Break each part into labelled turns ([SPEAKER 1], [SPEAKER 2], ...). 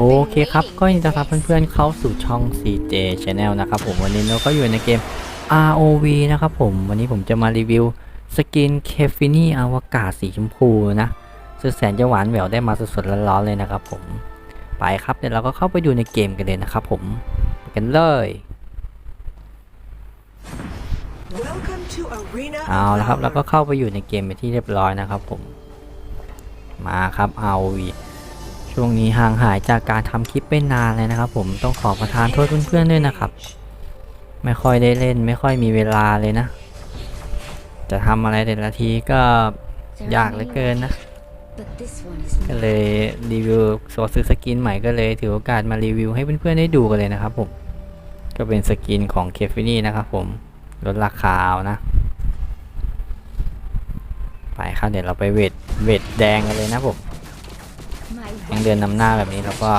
[SPEAKER 1] โอเคครับ ก็ยินดีต้อนรับเพื่อนๆเข้าสู่ช่อง CJ Channel นะครับผมวันนี้เราก็อยู่ในเกม ROV นะครับผมวันนี้ผมจะมารีวิวสกินเคฟินี่อวกาศสีชมพูนะสุดแสนจะหวานแหววได้มาสดๆร้อนๆเลยนะครับผมไปครับเดี๋ยวเราก็เข้าไปดูในเกมกันเลยนะครับผมไปกันเลย
[SPEAKER 2] Welcome to Arena
[SPEAKER 1] เอาละครับ
[SPEAKER 2] of
[SPEAKER 1] แล้วก็
[SPEAKER 2] Valor.
[SPEAKER 1] เข้าไปอยู่ในเกมไปนที่เรียบร้อยนะครับผมมาครับ ROV ช่วงนี้ห่างหายจากการทำคลิปไปนานเลยนะครับผมต้องขอประทานโทษเพื่อนๆด้วยนะครับ ไม่ค่อยได้เล่นไม่ค่อยมีเวลาเลยนะ จะทำอะไรแต่ละทีก็ยากเหลือเกินนะก็เลยรีวิวโซซื้อสกินใหม่ก็เลยถือโอกาสมารีวิวให้เพื่อนๆได้ดูกันเลยนะครับผมก็เป็นสกินของเคฟินี่นะครับผมลดราคาเอานะ ไปครับเดี๋ยวเราไปเวทเวทแดงกันเลยนะผม ยังเดินนำหน้าแบบนี้เราก็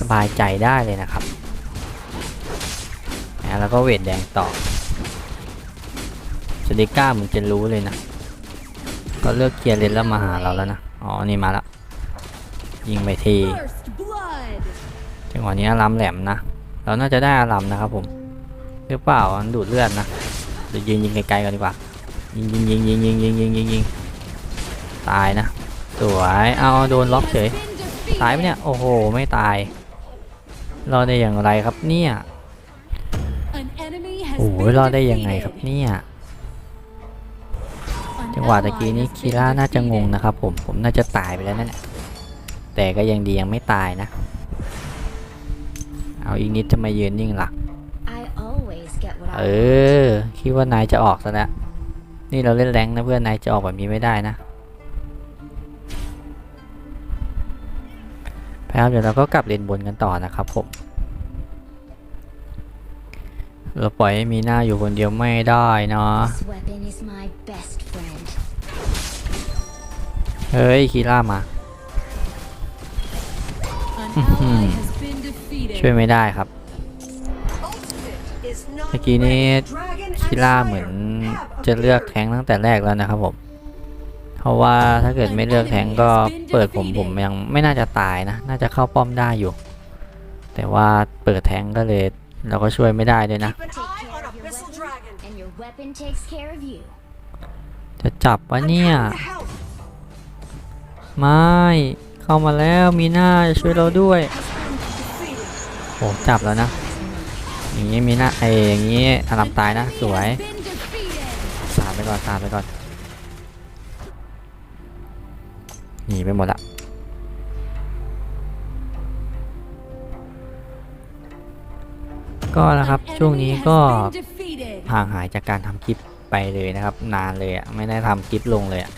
[SPEAKER 1] สบายใจได้เลยนะครับนะแล้วก็เวทแดงต่อสเดก้าเหมือนจะรู้เลยนะ ก็เลือกเคียร์เลนแล้วมาหาเราแล้วนะ อ๋อ นี่มาแล้วยิงไปทีจังหวะนี้อารัมแหลมนะ เราน่าจะได้อารัมนะครับผม หรือเปล่ามันดูดเลือดนะเดี๋ยวยิงยิงไกลๆกันดีกว่า ยิงยิงยิงยิงยิงยิงยิงยิงตายนะ สวย เอาโดนล็อกเฉย ตายไหมเนี่ย โอ้โห ไม่ตาย รอดได้อย่างไรครับเนี่ย
[SPEAKER 3] An enemy has
[SPEAKER 1] โอ้โห
[SPEAKER 3] been
[SPEAKER 1] รอดได้ยังไงครับ
[SPEAKER 3] defeated.
[SPEAKER 1] เนี่ย
[SPEAKER 3] An
[SPEAKER 1] จังหวะตะกี้
[SPEAKER 3] ally
[SPEAKER 1] นี้
[SPEAKER 3] has
[SPEAKER 1] คี
[SPEAKER 3] been
[SPEAKER 1] ร่าน่าจะงง
[SPEAKER 3] defeated.
[SPEAKER 1] นะครับผมผมน่าจะตายไปแล้วนั่นแหละแต่ก็ยังดียังไม่ตายนะ เอาอีกนิดจะมายืนนิ่งหลัก
[SPEAKER 3] I always get what
[SPEAKER 1] เอ
[SPEAKER 3] I want.
[SPEAKER 1] อคิดว่านายจะออกซะแล้วนี่เราเล่นแรงค์นะเพื่อนนายจะออกแบบนี้ไม่ได้นะ ไปครับเดี๋ยวเราก็กลับเลนบนกันต่อนะครับผม เราปล่อยให้มีหน้าอยู่คนเดียวไม่ได้เนาะ
[SPEAKER 3] This weapon is my best friend.
[SPEAKER 1] เฮ้ยคีร่ามา
[SPEAKER 3] An
[SPEAKER 1] Mhm.
[SPEAKER 3] ally has been defeated.
[SPEAKER 1] ช่วยไม่ได้ครับ
[SPEAKER 2] Ultimate is not
[SPEAKER 1] เมื่อกี้นี้
[SPEAKER 2] ready. Dragon and
[SPEAKER 1] คีร่าเหมือน
[SPEAKER 2] Slayer have
[SPEAKER 1] จะเลือกแทงค์ตั้งแต่แรกแล้วนะครับผมเพ ราะว่าถ้าเกิดไม่เลือกแทงก็เปิดผมผมยังไม่น่าจะตายนะ น่าจะเข้าป้อมได้อยู่ แต่ว่าเปิดแทงก็เลยเราก็ช่วยไม่ได้ด้วยนะ จะจับวะเนี่ย ไม่ เข้ามาแล้วมีหน้าจะช่วยเราด้วยโอ้จับแล้วนะ อย่างนี้มีหน้าไออย่างนี้อารามตายนะสวย
[SPEAKER 3] Has been defeated.
[SPEAKER 1] ตามไปก่อนตามไปก่อน หนีไปหมดละก็นะครับ
[SPEAKER 3] An
[SPEAKER 1] ช่วง
[SPEAKER 3] enemy
[SPEAKER 1] นี้
[SPEAKER 3] has
[SPEAKER 1] ก็
[SPEAKER 3] been defeated.
[SPEAKER 1] ห่างหายจากการทำคลิปไปเลยนะครับ นานเลยอะไม่ได้ทำคลิปลงเลยอะ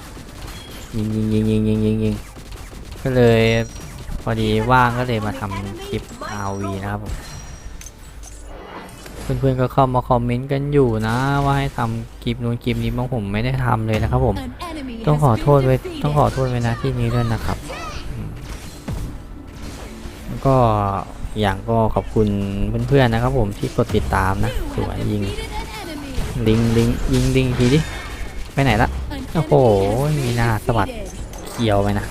[SPEAKER 1] ยิงยิงยิงยิงยิงยิงยิงก็เลยพอดีว่างก็เลยมาทำคลิป RV นะครับผมเพื่อนๆก็เข้ามาคอมเมนต์กันอยู่นะ ว่าให้ทำคลิปนู้นคลิปนี้บางผมไม่ได้ทำเลยนะครับผม
[SPEAKER 3] An enemy
[SPEAKER 1] ต้อง
[SPEAKER 3] has
[SPEAKER 1] ขอโทษ
[SPEAKER 3] been
[SPEAKER 1] ไว้
[SPEAKER 3] defeated.
[SPEAKER 1] ต้องขอโทษไว้นะที่นี้ด้วยนะครับอืมแล้วก็อีกอย่างก็ขอบคุณเพื่อนๆนะครับ ผมที่กดติดตามนะ
[SPEAKER 3] You
[SPEAKER 1] สวย
[SPEAKER 3] have
[SPEAKER 1] ยิง
[SPEAKER 3] defeated an enemy.
[SPEAKER 1] ลิงลิงยิงลิงอีกทีดิไปไหนละ
[SPEAKER 3] An
[SPEAKER 1] โอ้โห
[SPEAKER 3] enemy has
[SPEAKER 1] มี
[SPEAKER 3] been
[SPEAKER 1] หน้าสวัสด
[SPEAKER 3] defeated.
[SPEAKER 1] เขียวไปนะ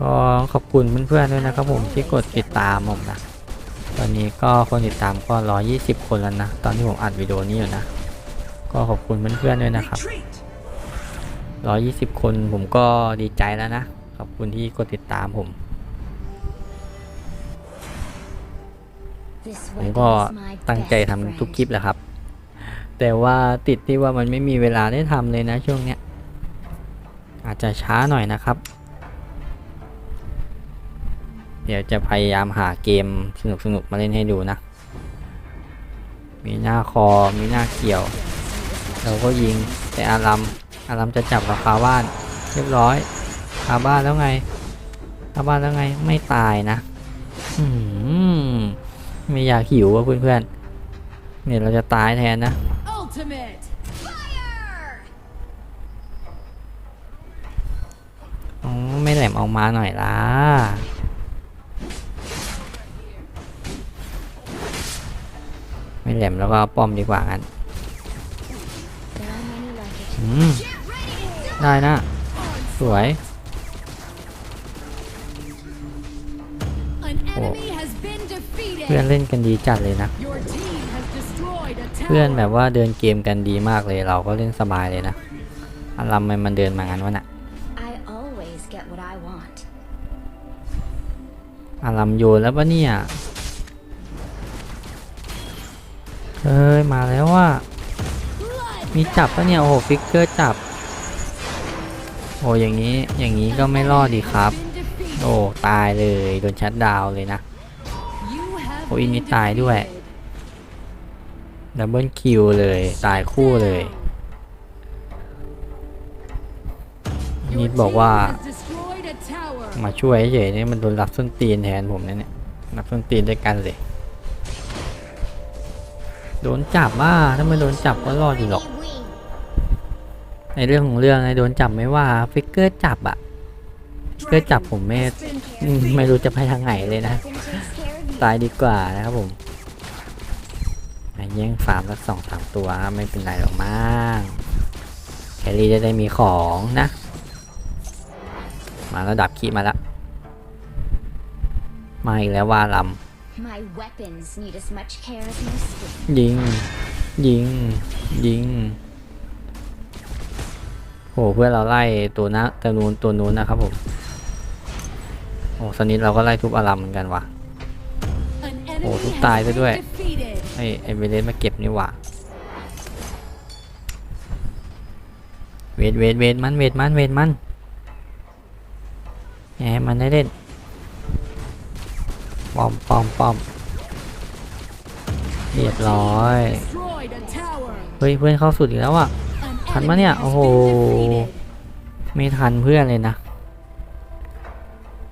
[SPEAKER 1] ก็ขอบคุณเพื่อนๆด้วยนะครับผมที่กดติดตามผมนะตอนนี้ก็คนติดตามก็ 120 คนแล้วนะ ตอนที่ผมอัดวิดีโอนี้อยู่นะ ก็ขอบคุณเพื่อนๆด้วยนะครับ
[SPEAKER 2] Retreat.
[SPEAKER 1] 120 คนผมก็ดีใจแล้วนะ ขอบคุณที่กดติดตามผม
[SPEAKER 3] This
[SPEAKER 1] ผม
[SPEAKER 3] weapon
[SPEAKER 1] ก็
[SPEAKER 3] is my
[SPEAKER 1] ตั้งใจ
[SPEAKER 3] best
[SPEAKER 1] ทำทุก
[SPEAKER 3] friend.
[SPEAKER 1] คลิปแหละครับ แต่ว่าติดที่ว่ามันไม่มีเวลาได้ทำเลยนะช่วงเนี้ย อาจจะช้าหน่อยนะครับ เดี๋ยวจะพยายามหาเกมสนุกๆมาเล่นให้ดูนะ มีหน้าคอ มีหน้าเกี่ยว เราก็ยิงแต่อารัม อารัมจะจับเราคาบ้าน เรียบร้อยคาบ้านแล้วไงคาบ้านแล้วไงไม่ตายนะอืมไม่อยากหิวว่ะเพื่อนๆเนี่ยเราจะตายแทนนะ
[SPEAKER 3] Ultimate. Fire.
[SPEAKER 1] อ๋อไม่แหลมออกมาหน่อยล่ะไม่แหลมแล้วก็เอาป้อมดีกว่างั้น
[SPEAKER 3] There are many like it.
[SPEAKER 1] อืม ได้นะ สวยเพื่อน
[SPEAKER 3] defeated.
[SPEAKER 1] เล่นกันดีจัดเลยนะ
[SPEAKER 3] Your team has destroyed a
[SPEAKER 1] เพื่อน
[SPEAKER 3] tower.
[SPEAKER 1] แบบว่าเดินเกมกันดีมากเลยเราก็เล่นสบายเลยนะอารัมมันมันเดินมางั้นวะน่ะ
[SPEAKER 3] I always get what I want.
[SPEAKER 1] อารัมโยนแล้วปะเนี่ยเฮ้ยมาแล้วว่ามีจับปะเนี่ยโอ้โหฟิกเกอร์จับ โอ้อย่างนี้อย่างนี้ก็ไม่รอดดีครับ โอ้ตายเลยโดนชัดดาวเลยนะโอ้ย
[SPEAKER 3] been
[SPEAKER 1] นี่ตายด้วยดับเบิลคิวเลยตายคู่เลยนิดบอกว่า มาช่วยเฉยนี่มันโดนรับส้นตีนแทนผมเนี่ยรับส้นตีนด้วยกันเลยโดนจับว่าถ้าไม่โดนจับก็รอดอยู่หรอก ในเรื่องของเรื่องไอ้โดนจับไม่ว่าฟิกเกอร์จับอะฟิกเกอร์จับผมไม่อืมไม่รู้จะไปทางไหนเลยนะ
[SPEAKER 3] Weapon takes care of you.
[SPEAKER 1] ตายดีกว่านะครับผมอะแย่งฟาร์มสักสองสามตัวไม่เป็นไรหรอกมั้งแครี่จะได้มีของนะ มาแล้วดับขี้มาแล้วมาอีกแล้วว่าล
[SPEAKER 3] My weapons need as much care as my skin. ำ
[SPEAKER 1] ยิง ยิง ยิง โหเพื่อนเราไล่ตัวนะตัวนู้นตัวนู้นนะครับผมโอ้สนิทเราก็ไล่ทุบอารัมเหมือนกันว่ะ
[SPEAKER 3] An
[SPEAKER 1] Oh,
[SPEAKER 3] enemy
[SPEAKER 1] ทุกตายซะด้วย
[SPEAKER 3] been defeated.
[SPEAKER 1] ไอ้ไอเวเลสมาเก็บนี่หว่าเวทเวทเวทมันเวทมันเวทมันแหมมันได้เล่นปอมปอมปอมเรียบร้อยเฮ้ยเพื่อนเข้าสุดอีกแล้วอะ ทันปะเนี่ย
[SPEAKER 3] enemy has
[SPEAKER 1] โอ้โห
[SPEAKER 3] been defeated.
[SPEAKER 1] ไม่ทันเพื่อนเลยนะ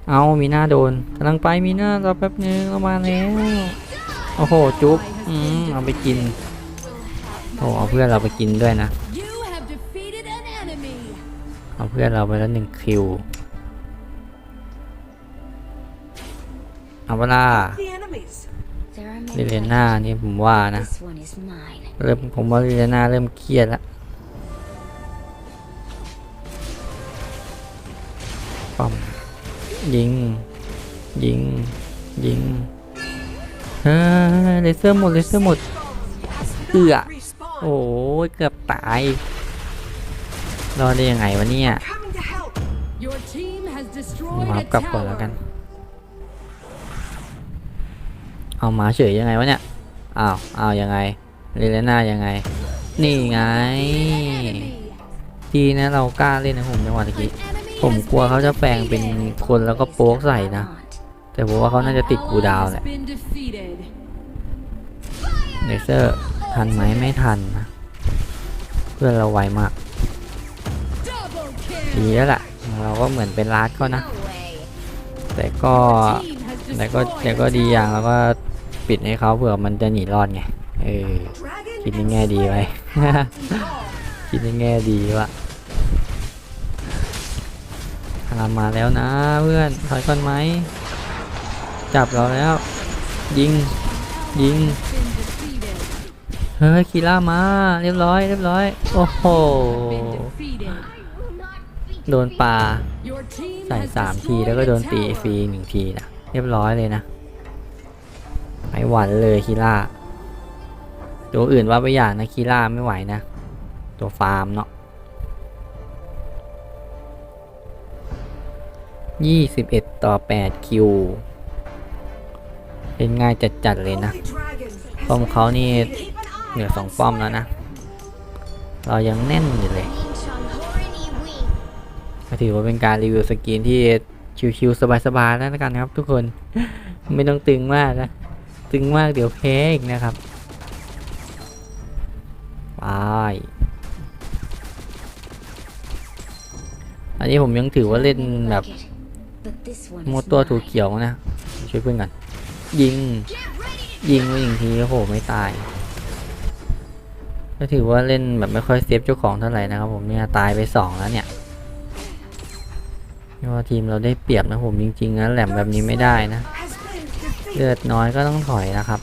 [SPEAKER 1] เอามีหน้าโดนกำลังไปมีหน้ารอแป๊บนึงเรามาแล้ว โอ้โห จุ๊บ อืม เอาไปกินโอ้เอาเพื่อนเราไปกินด้วยนะ
[SPEAKER 3] You have defeated an enemy.
[SPEAKER 1] เอาเพื่อนเราไปแล้วหนึ่งคิว เอาเวลา
[SPEAKER 2] The enemies.
[SPEAKER 3] There are
[SPEAKER 1] ลิ
[SPEAKER 3] many
[SPEAKER 1] เล
[SPEAKER 3] like
[SPEAKER 1] น่า
[SPEAKER 3] it.
[SPEAKER 1] นี่ผมว่านะ
[SPEAKER 3] This one is mine.
[SPEAKER 1] เริ่มผมว่าลิเลน่าเริ่มเครียดแล้ว ปั๊มยิง ยิง ยิงเฮ้ยเลเซอร์หมดเลเซอร์หมดเอือ
[SPEAKER 2] Respawn.
[SPEAKER 1] โอ้ยเกือบตายรอดได้ยังไงวะเนี่ย
[SPEAKER 2] Coming to help.
[SPEAKER 3] Your team has destroyed
[SPEAKER 1] มา
[SPEAKER 3] a
[SPEAKER 1] กลับก่อนแล้วกัน
[SPEAKER 3] tower.
[SPEAKER 1] เอามาเฉยยังไงวะเนี่ยอ้าวอ้าวยังไงเรเลน่ายังไง นี่ไง
[SPEAKER 3] Enemy.
[SPEAKER 1] ดีนะเรากล้าเล่นนะผมจังหวะตะ
[SPEAKER 3] An
[SPEAKER 1] กี้
[SPEAKER 3] enemy
[SPEAKER 1] ผมกลัวเขาจะแปลงเป็นคนแล้วก็โป๊กใส่นะ แต่ผมว่าเขาน่าจะติดกูดาวแหละเลเซอร์ทันไหมไม่ทันนะเพื่อนเราไวมากดีแล้วล่ะ เราก็เหมือนเป็นลาดเขานะ แต่ก็แต่ก็แต่ก็ดีอย่างแล้วก็ปิดให้เขาเผื่อมันจะหนีรอดไง เออ คิดในแง่ดีไว้ คิดในแง่ดีว่ะ ตามมาแล้วนะเพื่อนถอยก่อนไหมจับเราแล้ว ยิงยิงเฮ้ยคีล่ามาเรียบร้อยเรียบร้อยโอ้โหโดนปลาใส่สามทีแล้วก็โดนตีฟรีหนึ่งทีนะเรียบร้อยเลยนะไม่หวั่นเลยคีล่าตัวอื่นว่าไปอย่างนะคีล่าไม่ไหวนะ ตัวฟาร์มเนาะ ยี่สิบเอ็ดต่อแปดคิวเป็นง่ายจัดๆเลยนะป้อมเขานี่เหลือสองป้อมแล้วนะ เรายังแน่นอยู่เลยก็ถือว่าเป็นการรีวิวสกินที่ชิวๆสบายๆแล้วกันครับ ทุกคนไม่ต้องตึงมากนะ ตึงมากเดี๋ยวแพ้อีกนะครับไปอันนี้ผมยังถือว่าเล่นแบบ มัว
[SPEAKER 3] is
[SPEAKER 1] ตัวถูเขียวนะ ช่วยเพื่อนก่อนยิง ยิงไปหนึ่งทีโอ้โหไม่ตาย ก็ถือว่าเล่นแบบไม่ค่อยเซฟเจ้าของเท่าไหร่นะครับผมเนี่ยตายไปสองแล้วเนี่ยว่าทีมเราได้เปรียบนะผมจริงๆนะแหลมแบบนี้ไม่ได้นะเลือดน้อยก็ต้องถอยนะครับ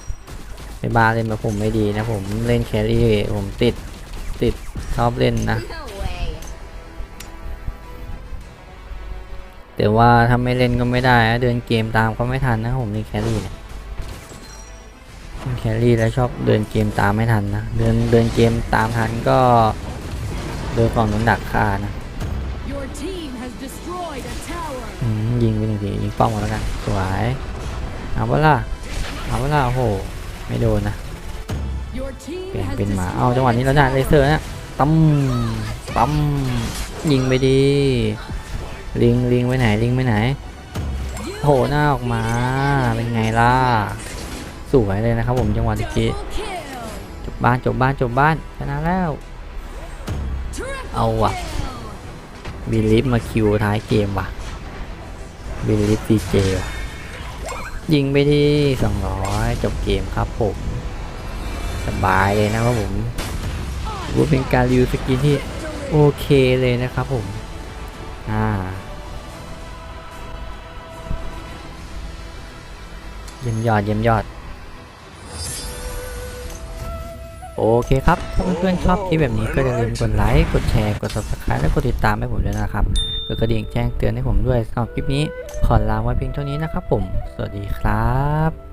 [SPEAKER 1] ไปบาเล่นแบบผมไม่ดีนะผมเล่นแครี่ผมติดติดชอบเล่นนะ แต่ว่าถ้าไม่เล่นก็ไม่ได้นะเดินเกมตามก็ไม่ทันนะผมเล่นแครี่เนี่ยแครี่แล้วชอบเดินเกมตามไม่ทันนะเดินเดินเกมตามทันก็โดนฝั่งนู้นดักฆ่านะ
[SPEAKER 4] Your team has destroyed a tower.
[SPEAKER 1] อืมยิงไปหนึ่งทียิงป้อมมาแล้วกันสวยเอาเวล่ะเอาเวล่ะโอ้โหไม่โดนนะ
[SPEAKER 4] Your team
[SPEAKER 1] เปลี่ยน
[SPEAKER 4] has
[SPEAKER 1] เป็นหมา
[SPEAKER 4] destroyed
[SPEAKER 1] เอาจังหวะนี้เราได้เลเซอร์นะตั้มปั๊มยิงไปดี ลิงลิงไปไหนลิงไปไหนโผล่หน้าออกมาเป็นไงล่ะสวยเลยนะครับผมจังหวะตะกี้จบบ้านจบบ้านจบบ้านชนะแล้ว เอาว่ะบิลิฟมาคิวท้ายเกมว่ะบิลิฟดีเจยิงไปที่ 200 จบเกมครับผมสบายเลยนะครับผมว่าเป็นการรีวิวสกินที่โอเคเลยนะครับผมอ่า เยี่ยมยอดเยี่ยมยอด โอเคครับ ถ้าเพื่อนๆชอบคลิปแบบนี้ก็อย่าลืมกดไลค์ กดแชร์ กด subscribe และกดติดตามให้ผมด้วยนะครับกดกระดิ่งแจ้งเตือนให้ผมด้วยสำหรับคลิปนี้ ขอลาไว้เพียงเท่านี้นะครับผม สวัสดีครับ